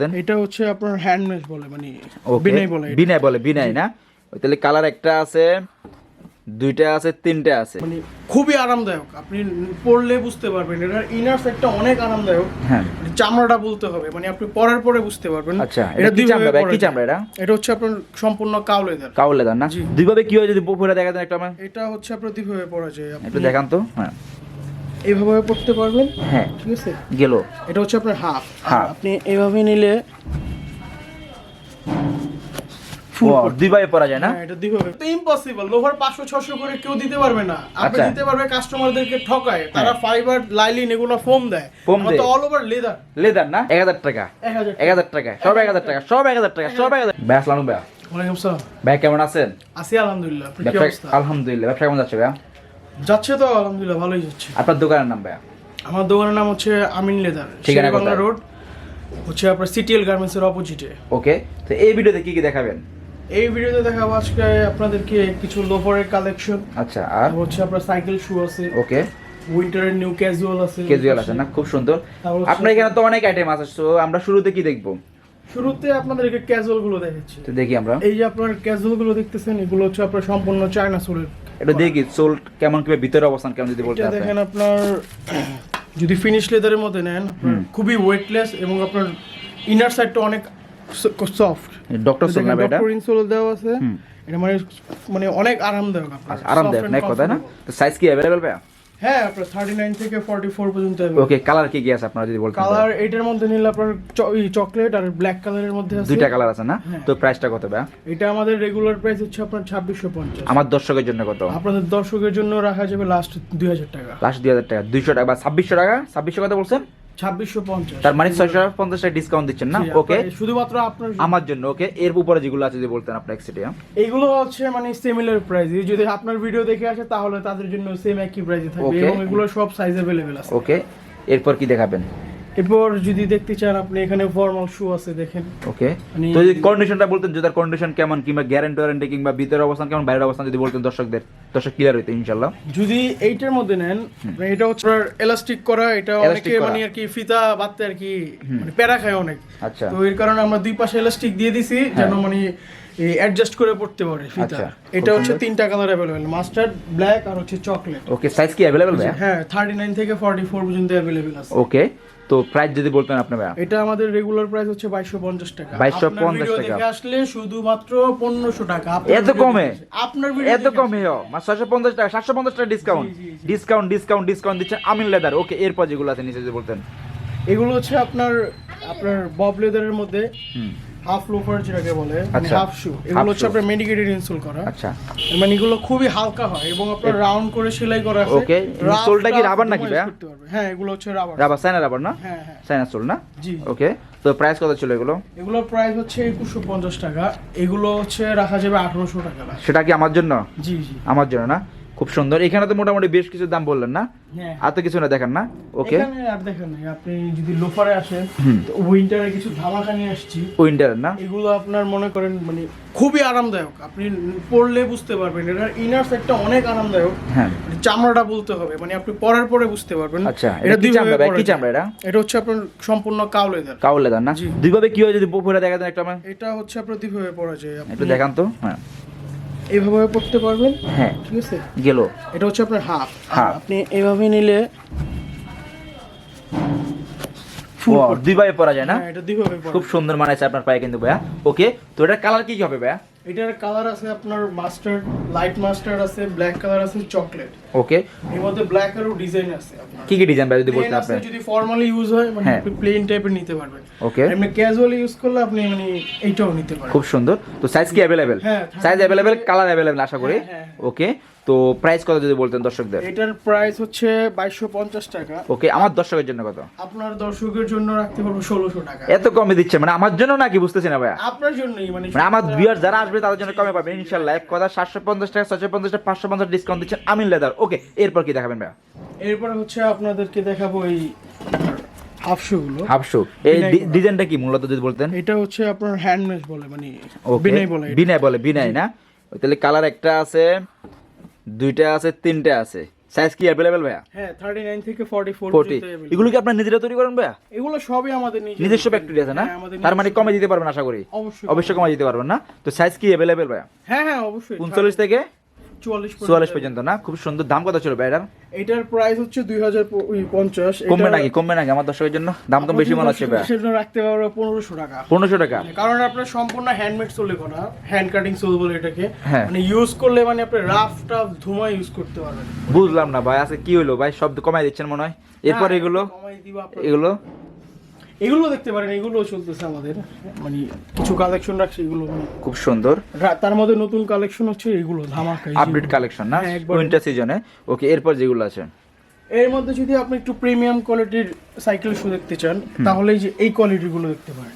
দেন? এটা হচ্ছে আপনার হ্যান্ডমেড বলে মানে বিনয় বলে। বিনয় বলে বিনয় না? তাহলে কালার একটা আছে দুইটা আছে তিনটা আছে। মানে খুবই আরামদায়ক। আপনি পরলে বুঝতে পারবেন এটার ইনার সাইডটা অনেক আরামদায়ক। হ্যাঁ। মানে চামড়াটা বলতে হবে মানে আপনি পরার পরে বুঝতে পারবেন। আচ্ছা, এটা কি দুইভাবে চামড়া কি। চামড়া এটা? এটা হচ্ছে আপনার সম্পূর্ণ কাউ লেদার না। দুইভাবে কি হয় যদি পুরো দেখা দেন একটা আমার? এটা হচ্ছে আপনার দুইভাবে পরা যায়। আপনি একটু দেখান তো হ্যাঁ। এইভাবে পড়তে পারবেন? হ্যাঁ। ঠিক আছে? গেল। এটা হচ্ছে আপনার হাফ। আপনি এইভাবে নিলে full ও, করতে- দুইভাবে পরা যায় না? হ্যাঁ, এটা দুইভাবে। তো ইম্পসিবল লোভার পাঁচশো ছশো করে কেউ দিতে পারবে না। আপনি আচ্ছা। দিতে পারবে কাস্টমারদেরকে ঠকায়। তারা ফাইবার লাইলিন এগুলো ফোম দেয়? অল ওভার লেদার লেদার না? এক হাজার টাকা। টাকা। সব এক হাজার টাকা সব টাকা ব্যাস লানু ওয়ালাইকুম ভাই কেমন আছেন? আছি আলহামদুলিল্লাহ। ব্যবসা আলহামদুলিল্লাহ। ব্যবসা কেমন যাচ্ছে ভাইয়া? যাচ্ছে তো আলহামদুলিল্লাহ ভালোই যাচ্ছে। আপনার দোকানের নাম ভাইয়া? আমার দোকানের নাম হচ্ছে আমিন লেদার ঠিকানা বাংলা কোথায়? রোড হচ্ছে আপনার সিটিএল গার্মেন্টসের অপোজিটে। ওকে তো এই ভিডিওতে কি কি দেখাবেন? এই ভিডিওতে দেখাবো আজকে আপনাদেরকে কিছু লোফারের কালেকশন। আচ্ছা আর? হচ্ছে আপনার সাইকেল শু আছে। ওকে। উইন্টারের নিউ ক্যাজুয়াল আছে। ক্যাজুয়াল আছে না? খুব সুন্দর। আপনার এখানে তো অনেক আইটেম আছে তো আমরা শুরুতে কি দেখব? শুরুতে আপনাদেরকে ক্যাজুয়ালগুলো দেখাচ্ছি। তো দেখি আমরা। এই যে আপনার ক্যাজুয়ালগুলো দেখতেছেন এগুলো হচ্ছে আপনার সম্পূর্ণ চায়না সোলের এটা দেখি সোল কেমন কীভাবে ভিতরে অবস্থান কেমন যদি বলতে দেখেন আপনার যদি ফিনিশ লেদারের মধ্যে নেন খুবই ওয়েটলেস এবং আপনার ইনার সাইডটা অনেক সফট ডক্টর সোল না এটা? ডক্টর ইনসোল দেওয়া আছে। এটা মানে মানে অনেক আরামদায়ক আপনার। আরামদায়ক না কথা না? তো সাইজ কি ভাইয়া? হ্যাঁ আপনার থার্টি নাইন থেকে ফর্টি ফোর পর্যন্ত ওকে কালার কি কি আছে আপনারা যদি বলতেন? কালার এটার মধ্যে নিলে আপনার চকলেট আর ব্ল্যাক কালারের মধ্যে আছে। দুইটা কালার আছে না? হ্যাঁ। তো প্রাইসটা কত ভাইয়া? এটা আমাদের রেগুলার প্রাইস হচ্ছে আপনার ছাব্বিশশো পঞ্চাশ। আমার দর্শকের জন্য কত? আপনাদের দর্শকের জন্য রাখা যাবে লাস্ট দুই হাজার টাকা। লাস্ট দুই হাজার টাকা। দুইশো টাকা বা ছাব্বিশশো টাকা? ছাব্বিশশো কথা বলছেন? তার মানে ছয়শো পঞ্চাশ টাকা ডিসকাউন্ট দিচ্ছেন না? ওকে শুধুমাত্র আপনার আমার জন্য ওকে এর উপরে যেগুলো আছে যদি বলতেন আপনার এক্সিটিয়া এইগুলো হচ্ছে মানে সিমিলার প্রাইস যদি আপনার ভিডিও দেখে আসে তাহলে তাদের জন্য সেম একই প্রাইসে থাকবে এবং এগুলো সব সাইজ আছে। ওকে এরপর কি দেখাবেন? এরপর যদি দেখতে চান আপনি এখানে ফর্মাল শু আছে দেখেন। ওকে মানে- তো যদি কন্ডিশনটা বলতেন জুতার কন্ডিশন কেমন কিংবা গ্যারান্টি ওয়ারেন্টি কিংবা ভিতরের অবস্থান কেমন বাইরের অবস্থান যদি বলতেন দর্শকদের দর্শক ক্লিয়ার হইতো ইনশাল্লাহ যদি এইটার মধ্যে নেন মানে এটা হচ্ছে এলাস্টিক করা এটা অনেকে মানে আর কি ফিতা বাঁধতে আর কি মানে প্যারা খায় অনেক। আচ্ছা। তো এর কারণে আমরা দুই পাশে এলাস্টিক দিয়ে দিছি যেন মানে অ্যাডজাস্ট করে পড়তে পারে ফিতা। আচ্ছা, এটা হচ্ছে। তিনটা কালার অ্যাভেলেবেল মাস্টার্ড ব্ল্যাক আর হচ্ছে চকলেট ওকে সাইজ কি অ্যাভেলেবেল ভাইয়া? হ্যাঁ থার্টি নাইন থেকে ফর্টি ফোর পর্যন্ত অ্যাভেলেবেল আছে। ওকে তো প্রাইস যদি বলতেন আপনি ভাইয়া? এটা আমাদের রেগুলার প্রাইস হচ্ছে বাইশশো পঞ্চাশ টাকা। 2250 আপনার ভিডিও টাকা। আসলে শুধুমাত্র পনেরোশো টাকা। আপনার এত কমে? আপনার ভিডিও এত কমে ছয়শো পঞ্চাশ টাকা সাতশো পঞ্চাশ টাকা ডিসকাউন্ট। ডিসকাউন্ট ডিসকাউন্ট ডিসকাউন্ট দিচ্ছেন আমিন লেদার ওকে এরপর যেগুলো আছে নিচে যদি বলতেন। এগুলো হচ্ছে আপনার আপনার বব লেদারের মধ্যে হুম। হাফ লোফার যেটাকে বলে আচ্ছা। হাফ শু এগুলো হচ্ছে আপনার মেডিকেটেড ইনসোল করা। আচ্ছা। মানে এগুলো খুবই হালকা হয় এবং আপনার রাউন্ড করে সেলাই করা আছে। Rough সোলটা কি rubber নাকি ভাইয়া? হ্যাঁ এগুলো হচ্ছে রাবার রাবার সাইনা রাবার না? হ্যাঁ হ্যাঁ। সাইনা সোল না? জি। ওকে তো প্রাইস কত ছিল এগুলো? এগুলোর প্রাইস হচ্ছে একুশশো পঞ্চাশ টাকা। এগুলো হচ্ছে রাখা যাবে আঠারোশো টাকা। সেটা কি আমার জন্য? জি জি। আমার জন্য না? খুব সুন্দর। এখানে তো মোটামুটি বেশ কিছু দাম বললেন না? হ্যাঁ। আর তো কিছু না দেখেন না। ওকে দেখেন আপনি যদি লোফারে আসেন উইন্টারে কিছু ধামাকা নিয়ে আসছি। উইন্টার না? এগুলো আপনার মনে করেন মানে খুবই আরামদায়ক। আপনি পরলে বুঝতে পারবেন এটার ইনার সাইডটা অনেক আরামদায়ক। হ্যাঁ। মানে চামড়াটা বলতে হবে মানে আপনি পরার পরে বুঝতে পারবেন। আচ্ছা এটা কি দুইভাবে চামড়া কি চামড়া এটা? এটা হচ্ছে আপনার সম্পূর্ণ কাউ লেদার লেদার না। দুইভাবে কি হয় যদি পুরো দেখা দেন একটা এটা হচ্ছে আপনার দুইভাবে পরা যায়। আপনি একটু দেখান তো হ্যাঁ। এইভাবে পড়তে পারবেন? হ্যাঁ। ঠিক আছে? গেল। এটা হচ্ছে আপনার হাফ হ্যাঁ আপনি এইভাবে নিলে দুইভাবে পরা যায় না? হ্যাঁ, এটা দুইভাবে খুব সুন্দর মানাইছে আপনার পায়ে কিন্তু ভাইয়া। ওকে তো এটার কালার কি কি হবে ভাইয়া? এটার কালার আছে আপনার মাস্টার্ড লাইট মাস্টার্ড আছে ব্ল্যাক কালার আছে চকলেট ওকে এর মধ্যে ব্ল্যাক আরও ডিজাইন আছে আপনার। কি কি ডিজাইন ভাই যদি বলতে আপনি যদি ফর্মালি ইউজ হয় মানে হ্যাঁ। আপনি প্লেন টাইপের নিতে পারবেন। ওকে এমনি ক্যাজুয়ালি ইউজ করলে আপনি মানে এইটাও নিতে পারবেন। খুব সুন্দর। তো সাইজ কি অ্যাভেলেবেল হ্যাঁ, সাইজ অ্যাভেলেবেল কালার অ্যাভেলেবেল আশা করি। হ্যাঁ, হ্যাঁ, ওকে তো প্রাইস কত যদি বলতেন দর্শকদের? এটার প্রাইস হচ্ছে বাইশশো পঞ্চাশ টাকা। ওকে আমার দর্শকের জন্য কত? আপনার দর্শকের জন্য রাখতে পারব ষোলোশো টাকা। এত কমে দিচ্ছে মানে আমার জন্য নাকি? বুঝতেছি না ভাইয়া। আপনার জন্যই মানে মানে আমার ভিউয়ার যারা আসবে তাদের জন্য কমে পাবেন ইনশাল্লাহ এক কথা সাতশো পঞ্চাশ টাকা ছশো পঞ্চাশ টাকা পাঁচশো পঞ্চাশ ডিসকাউন্ট দিচ্ছেন আমিন লেদার। ওকে এরপর কি দেখাবেন ভাইয়া? এরপর হচ্ছে আপনাদেরকে দেখাবো এই হাফ শু গুলো হাফ শু এই ডিজাইনটা কি মূলত যদি বলতেন? এটা হচ্ছে আপনার হ্যান্ডমেড বলে মানে বলে বলে না? তাহলে কালার একটা আছে। দুইটা আছে তিনটা আছে। সাইজ কি अवेलेबल ভাইয়া? হ্যাঁ থার্টি নাইন থেকে ফর্টি ফোর ফোর্টি এগুলো কি আপনারা নিজেরা তৈরি করেন ভাইয়া? এগুলো সবই আমাদের নিজস্ব ফ্যাক্টরি আছে না? হ্যাঁ, তার মানে কমে দিতে পারবেন আশা করি। অবশ্যই। অবশ্যই কমে দিতে পারবেন না? তো সাইজ কি अवेलेबल ভাইয়া? হ্যাঁ হ্যাঁ অবশ্যই। উনচল্লিশ থেকে চুয়াল্লিশ পর্যন্ত। না? খুব সুন্দর। দাম কত ছিল এটার প্রাইস হচ্ছে দুই হাজার পঞ্চাশ কমবে নাকি? কমবে নাকি আমার দর্শকের জন্য? দাম তো বেশি মনে হচ্ছে সেটা রাখতে পারবে পনেরোশো টাকা। পনেরোশো টাকা? কারণ আপনার সম্পূর্ণ হ্যান্ডমেড করা। হ্যান্ড কাটিং সোল বলে এটাকে। হ্যাঁ। মানে ইউজ করলে মানে আপনি রাফ টাফ ধুমা ইউজ করতে পারবেন। বুঝলাম না ভাই আজকে কি হলো ভাই? শব্দ কমাই দিচ্ছেন মনে হয়। এরপর হ্যাঁ, এগুলো। এগুলো? এগুলো দেখতে পারেন এগুলো চলতেছে আমাদের মানে কিছু কালেকশন রাখছে এগুলো মানে খুব সুন্দর। তার মধ্যে নতুন কালেকশন হচ্ছে এগুলো ধামাকা আপডেট কালেকশন না? হ্যাঁ। উইন্টার সিজনে ওকে এরপর যেগুলো আছে? এর মধ্যে যদি আপনি একটু প্রিমিয়াম কোয়ালিটির সাইকেল শু দেখতে চান তাহলে এই যে এই কোয়ালিটিরগুলো দেখতে পারেন।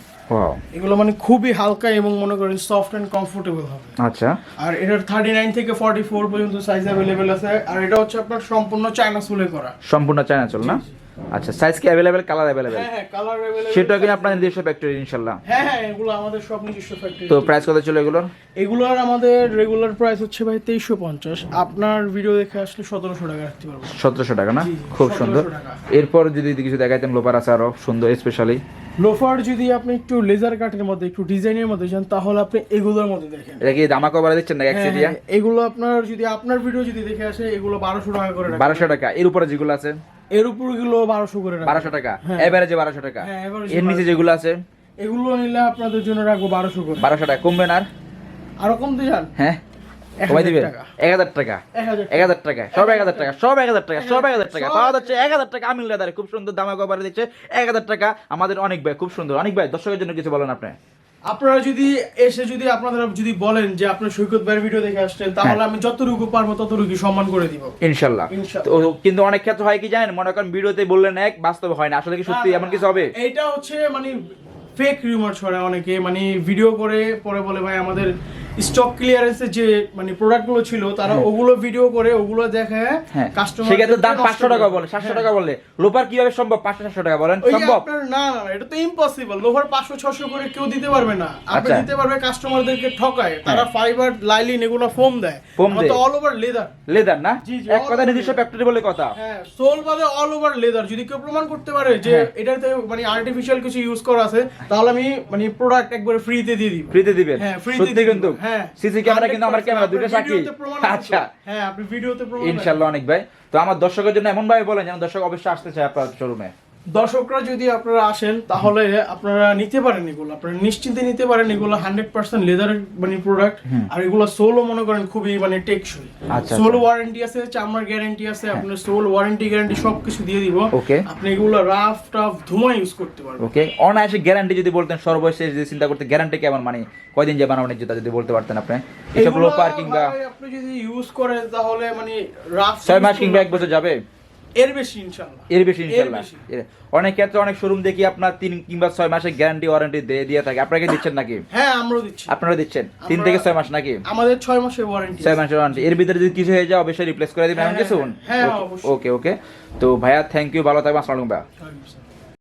এগুলো মানে খুবই হালকা এবং মনে করেন সফট অ্যান্ড কমফোর্টেবল হবে। আচ্ছা। আর এটার থার্টি নাইন থেকে ফর্টি ফোর পর্যন্ত সাইজ অ্যাভেলেবেল আছে আর এটা হচ্ছে আপনার সম্পূর্ণ চায়না সুলে করা। সম্পূর্ণ চায়না চল না? আচ্ছা সাইজ কি অ্যাভেলেবেল কালার অ্যাভেলেবেল হ্যাঁ হ্যাঁ কালার অ্যাভেলেবেল সেটা কি আপনার নিজস্ব ফ্যাক্টরি ইনশাল্লাহ। হ্যাঁ হ্যাঁ এগুলো আমাদের সব নিজস্ব ফ্যাক্টরি তো প্রাইস কত ছিল এগুলোর? এগুলোর আমাদের রেগুলার প্রাইস হচ্ছে ভাই তেইশশো পঞ্চাশ। আপনার ভিডিও দেখে আসলে সতেরোশো টাকা রাখতে পারব। সতেরোশো টাকা না? খুব সুন্দর। এরপর যদি কিছু দেখাইতেন লোপার আছে আরও সুন্দর স্পেশালি লোফার যদি আপনি একটু লেজার কাটের মধ্যে একটু ডিজাইনের মধ্যে যান তাহলে আপনি এগুলোর মধ্যে দেখেন। এটা কি দামা কভার দিচ্ছেন না হ্যাঁ, একসেটিয়া হ্যাঁ, এগুলো আপনার যদি আপনার ভিডিও যদি দেখে আসে এগুলো বারোশো টাকা করে রাখবেন। বারোশো টাকা। এর উপরে যেগুলো আছে? এর উপরগুলো বারোশো করে বারোশো টাকা? হ্যাঁ। এভারেজে বারোশো টাকা? হ্যাঁ, এর নিচে যেগুলো আছে? এগুলো নিলে আপনাদের জন্য রাখব বারোশো করে। বারোশো টাকা। কমবেন আর? আরও কমতে যান হ্যাঁ। এক হাজার টাকা। এক হাজার টাকা? এক হাজার টাকা। সব এক হাজার টাকা সব এক হাজার টাকা সব এক হাজার টাকা। পাওয়া যাচ্ছে এক হাজার টাকা। আমিল খুব সুন্দর দামা কভারে দিচ্ছে। এক হাজার টাকা আমাদের অনেক ভাই খুব সুন্দর। অনেক ভাই দর্শকের জন্য কিছু বলেন আপনি? আপনারা যদি এসে যদি আপনারা যদি বলেন যে আপনার সৈকত ভাইয়ের ভিডিও দেখে আসছেন তাহলে আমি যতটুকু পারব ততটুকু সম্মান করে দিব। ইনশাল্লাহ। কিন্তু অনেক ক্ষেত্রে হয় কি জানেন মনে করেন ভিডিওতে বললেন এক বাস্তবে হয় না। আসলে কি সত্যি এমন কিছু হবে? এটা হচ্ছে মানে ফেক রিউমার ছড়ায় অনেকে। মানে ভিডিও করে পরে বলে ভাই আমাদের স্টক ক্লিয়ারেন্সের যে মানে প্রোডাক্টগুলো ছিল তারা ওগুলো ভিডিও করে ওগুলো দেখে হ্যাঁ। কাস্টমার সেক্ষেত্রে দাম পাঁচশো টাকা বলে সাতশো টাকা বলে। লোপার কীভাবে সম্ভব? পাঁচশো সাতশো টাকা বলেন সম্ভব? না না এটা তো ইম্পসিবল লোভার পাঁচশো ছশো করে কেউ দিতে পারবে না। আপনি আচ্ছা। দিতে পারবে কাস্টমারদেরকে ঠকায়। তারা ফাইবার লাইলিন এগুলো ফোম দেয়। তো দেয়। অল ওভার লেদার লেদার না? এক কথা নিজস্ব ফ্যাক্টরি বলে কথা। হ্যাঁ সোল বাদে অল ওভার লেদার যদি কেউ প্রমাণ করতে পারে যে হ্যাঁ। এটাতে মানে আর্টিফিশিয়াল কিছু ইউজ করা আছে তাহলে আমি মানে প্রোডাক্ট একবারে ফ্রিতে দিয়ে দিব। ফ্রিতে দিবেন? হ্যাঁ ফ্রিতে সত্যি কিন্তু। হ্যাঁ সিসি ক্যামেরা কিন্তু আমার ক্যামেরা দুটো সাক্ষী। আচ্ছা। হ্যাঁ আপনি ভিডিওতে প্রমাণ ইনশাআল্লাহ অনেক ভাই। তো আমার দর্শকের জন্য এমন ভাবে বলেন যেন দর্শক অবশ্যই আসতে চায় আপনার শোরুমে দর্শকরা যদি আপনারা আসেন তাহলে আপনারা নিতে পারেন এগুলো। আপনারা নিশ্চিন্তে নিতে পারেন এগুলো হান্ড্রেড পার্সেন্ট লেদার মানে প্রোডাক্ট আর এগুলো সোলও মনে করেন খুবই মানে টেকসই। আচ্ছা, সোল আচ্ছা। ওয়ারেন্টি আছে চামড়ার গ্যারান্টি আছে আপনার সোল ওয়ারেন্টি গ্যারান্টি সব কিছু দিয়ে দিব. আপনি এগুলো রাফ টাফ ধুমা ইউজ করতে পারবেন। ওকে। অনায়াসে গ্যারান্টি যদি বলতেন সর্বশেষ যদি চিন্তা করতে গ্যারান্টি কেমন মানে কয়দিন যে বানাবেন জুতা যদি বলতে পারতেন আপনি? এসব এগুলো পার্কিং বা আপনি যদি ইউজ করেন তাহলে মানে রাফ ছয় মাস কিংবা এক বছর যাবে? এর বেশি ইনশাআল্লাহ। এর বেশি অনেক ক্ষেত্রে অনেক শোরুম দেখি আপনার তিন কিংবা ছয় মাসের গ্যারান্টি ওয়ারেন্টি দিয়ে থাকে। আপনাকে দিচ্ছেন নাকি? হ্যাঁ আমরাও দিচ্ছি। আপনারা দিচ্ছেন? তিন থেকে ছয় মাস নাকি? আমাদের ছয় মাসের ওয়ারেন্টি ছয় মাসের ওয়ারেন্টি এর ভিতরে যদি কিছু হয়ে যায় অবশ্যই রিপ্লেস করে দিবেন। এমন হ্যাঁ, কিছু? হ্যাঁ, হ্যাঁ, ওকে ওকে তো ভাইয়া থ্যাংক ইউ ভালো থাকবেন। আসসালামু আলাইকুম ভাইয়া।